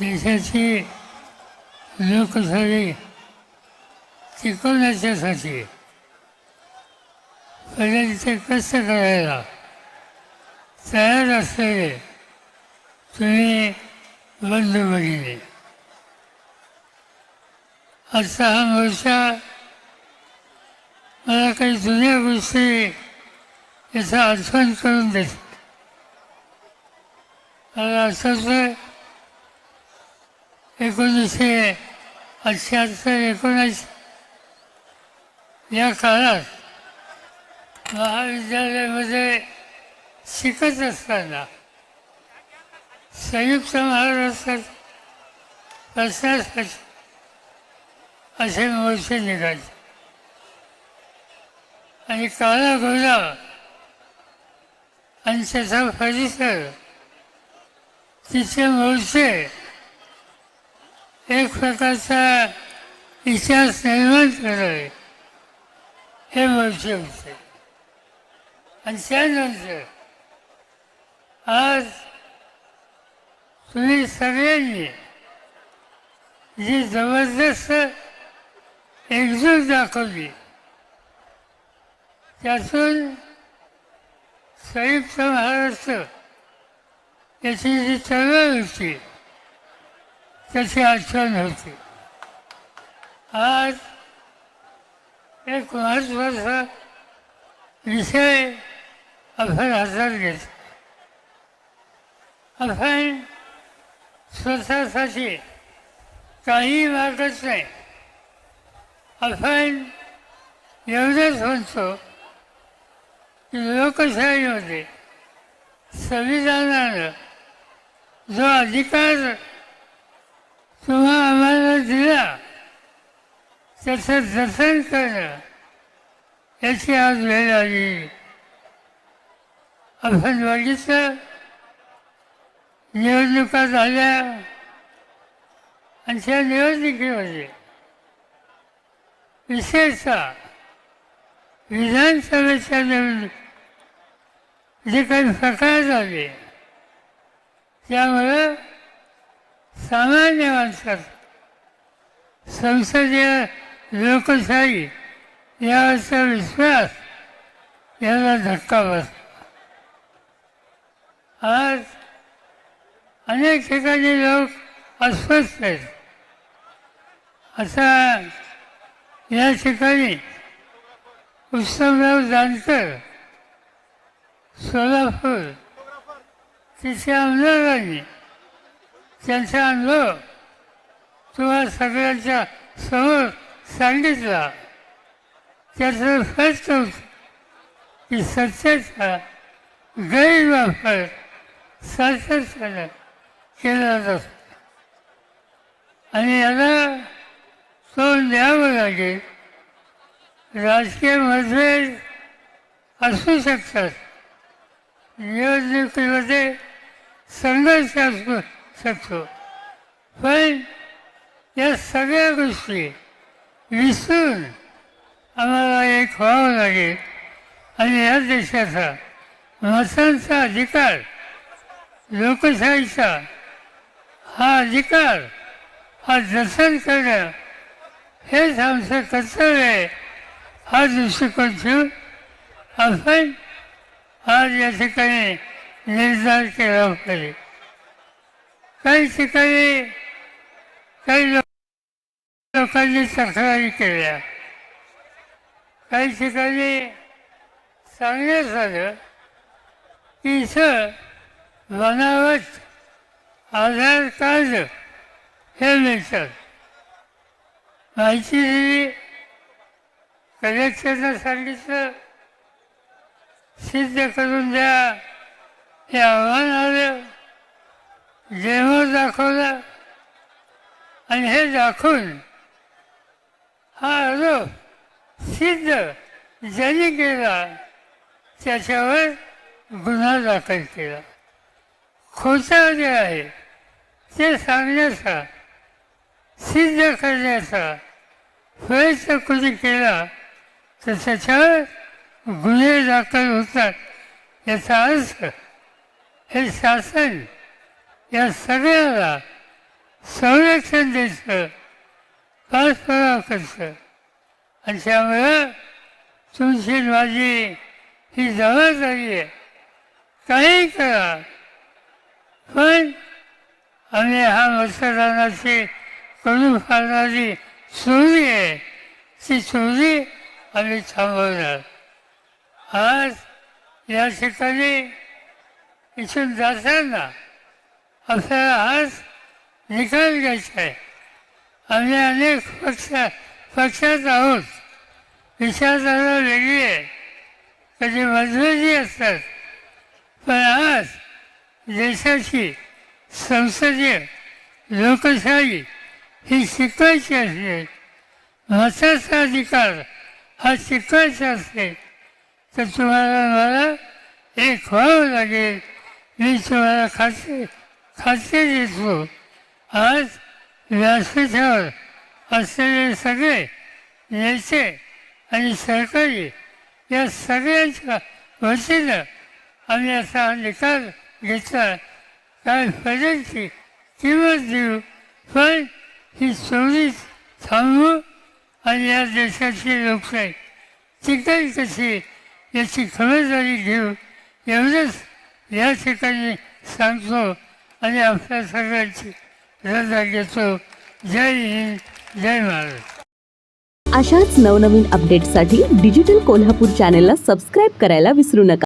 देशाची लोकशाही टिकवण्याच्यासाठी पर्यंत कष्ट करायला तयार असलेले तुम्ही बंधू भगिनी आजचा हा मोर्चा मला काही जुन्या गोष्टी याचा आठवण करून देत मला असं एकोणीसशे अठ्ठ्याहत्तर एकोणीस या काळात महाविद्यालयामध्ये शिकत असताना संयुक्त महाराष्ट्रात बसण्यासाठी असे मोर्चे निघाले. आणि काळा घोडा आणि त्याचा परिसर तिचे मोर्चे एक प्रकारचा इतिहास निर्माण करावे हे मोर्चे होते. आणि त्यानंतर आज तुम्ही सगळ्यांनी जी जबरदस्त एकजूट दाखवली त्यातून संयुक्त महाराष्ट्र याची जी चळवळ होती त्याची आठवण होती. आज एक महत्त्वाचा विषय आपण हातात घेतो आपण स्वतःसाठी काही मागत नाही. आपण एवढंच म्हणतो की लोकशाहीमध्ये संविधानानं जो अधिकार तुम्हा आम्हाला दिला त्याचं जतन करणं याची आज वेळ आली आपण बघितलं निवडणुका झाल्या आणि त्या निवडणुकीमध्ये विशेषतः विधानसभेच्या निवडणूक जे काही प्रकार झाले. त्यामुळं सामान्य माणसात संसदीय लोकशाही यावरचा विश्वास याला धक्का बसला. आज अनेक ठिकाणी लोक अस्वस्थ आहेत. आता या ठिकाणी उत्सवराव जानकर सोलापूर तिथे आमदारांनी त्यांचा अनुभव तुम्हाला सगळ्यांच्या समोर सांगितला. त्याचं स्पष्ट की सत्तेचा गैरवापर सातत्यानं केला जातो. आणि याला तोंड द्यावं लागेल. राजकीय मतभेद असू शकतात. निवडणुकीमध्ये संघर्ष असू शकतो. पण या सगळ्या गोष्टी विसरून आम्हाला एक व्हावं लागेल. आणि या देशाचा मतांचा अधिकार लोकशाहीचा हा अधिकार हा जतन करणं हेच आमचं कर्तव्य आहे. हा दृष्टिकोन ठेवून आपण आज या ठिकाणी निर्धार केला पाहिजे. काही ठिकाणी काही लोकांनी तक्रारी केल्या काही ठिकाणी सांगण्यात आलं की इथं बनावट आधार कार्ड हे मिळतात माहिती दिली. कलेक्टरनं सांगितलं सिद्ध करून द्या. हे आव्हान आलं. जेव्हा दाखवला. आणि हे दाखवून हा आरोप सिद्ध जरी केला त्याच्यावर गुन्हा दाखल केला. खोटा जे आहे ते सांगण्याचा सिद्ध करण्याचा प्रयत्न कोणी केला तर त्याच्यावर गुन्हे दाखल होतात. याचा अर्थ हे शासन या सगळ्याला संरक्षण द्यायचं पाठपुरावा करायचं. आणि त्यामुळं तुमची माझी ही जबाबदारी आहे. काही करा. पण आम्ही हा मतदानाची करून फाडणारी चोरी आहे. ती चोरी आम्ही थांबवणार. आज या ठिकाणी इथून जाताना आपल्याला आज निकाल घ्यायचा आहे आम्ही अनेक पक्ष पक्षात आहोत. विचारधारा वेगळी आहे. कधी मतभेदी असतात. पण आज देशाची संसदीय लोकशाही ही शिकवायची असते मताचा अधिकार हा शिकवायचा असते तर तुम्हाला मला एक व्हावं लागेल. मी तुम्हाला खात्री खात्री देतो आज व्यासपीठावर असलेले सगळे नेते आणि सरकारी या सगळ्यांच्या वतीनं आम्ही असा निकाल घेतला. काय फरकची किंमत देऊ? पण ही चोरी थांबवू आणि या देशाची लोकशाही टिकेल कशी याची खबरदारी घेऊ एवढंच या ठिकाणी सांगतो. आणि आपल्या सगळ्यांची श्रद्धा घेतो जय हिंद जय महाराज अशाच नवनवीन अपडेट्ससाठी डिजिटल कोल्हापूर चॅनेलला सबस्क्राईब करायला विसरू नका.